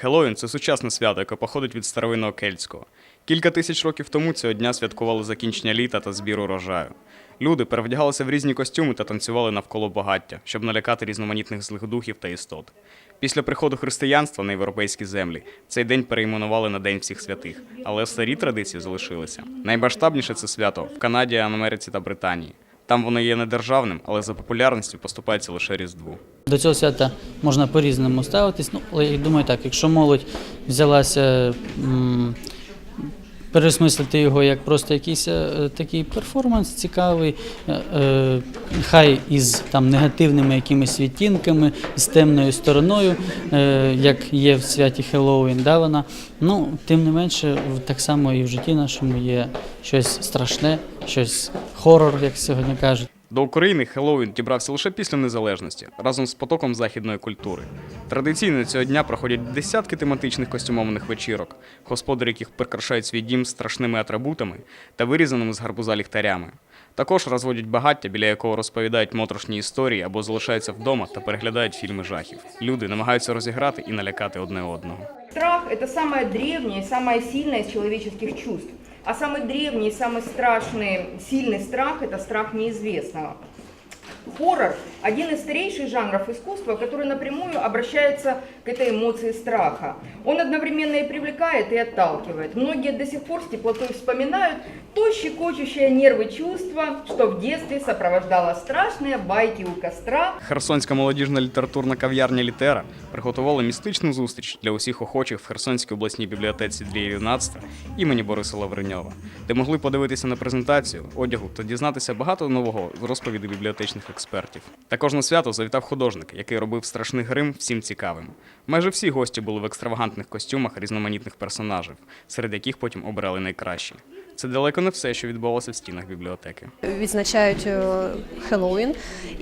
Хеллоуін – це сучасне свято, яке походить від старовинного кельтського. Кілька тисяч років тому цього дня святкували закінчення літа та збір урожаю. Люди перевдягалися в різні костюми та танцювали навколо багаття, щоб налякати різноманітних злих духів та істот. Після приходу християнства на європейські землі цей день перейменували на День всіх святих, але старі традиції залишилися. Наймасштабніше це свято в Канаді, Америці та Британії. Там воно є не державним, але за популярністю поступається лише Різдву. До цього свята можна по-різному ставитись. Ну, але я думаю так, якщо молодь взялася пересмислити його як просто якийсь е, такий перформанс цікавий, е, е, хай із там негативними якимись відтінками, з темною стороною, як є в святі Хеллоуін, да, вона. Ну, тим не менше, так само і в житті нашому є щось страшне, щось хорор, як сьогодні кажуть. До України Хеллоуін дібрався лише після незалежності, разом з потоком західної культури. Традиційно цього дня проходять десятки тематичних костюмованих вечірок, господарі яких прикрашають свій дім страшними атрибутами та вирізаними з гарбуза ліхтарями. Також розводять багаття, біля якого розповідають моторошні історії або залишаються вдома та переглядають фільми жахів. Люди намагаються розіграти і налякати одне одного. Страх – древнее, самое сильное из человеческих чувств. А самый древний, и самый страшный, сильный страх – это страх неизвестного. Хоррор – один из старейших жанров искусства, который напрямую обращается к этой эмоции страха. Он одновременно и привлекает, и отталкивает. Многие до сих пор с теплотой вспоминают то щекочущее нервы чувство, что в детстве сопровождало страшные байки у костра, Херсонська молодіжна літературна кав'ярня Літера приготувала містичну зустріч для усіх охочих в Херсонській обласній бібліотеці Дрія Юнацтва імені Бориса Лавреньова, де могли подивитися на презентацію, одягу та дізнатися багато нового з розповіді бібліотечних експертів. Також на свято завітав художник, який робив страшний грим всім цікавим. Майже всі гості були в екстравагантних костюмах різноманітних персонажів, серед яких потім обирали найкращі. Це далеко не все, що відбувалося в стінах бібліотеки. відзначають е, Хеллоуін.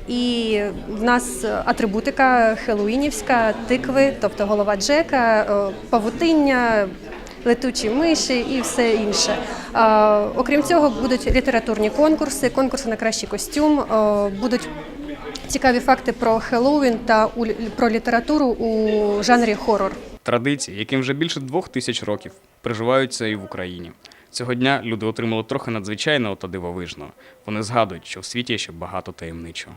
І в нас атрибутика хеллоуінівська, тикви, тобто голова Джека, е, павутиння, летучі миші і все інше. Окрім цього, будуть літературні конкурси, конкурси на кращий костюм, е, будуть цікаві факти про Хеллоуін та про літературу у жанрі хорор. Традиції, яким вже більше двох тисяч років, приживаються і в Україні. Цього дня люди отримали трохи надзвичайного та дивовижного. Вони згадують, що в світі є ще багато таємничого.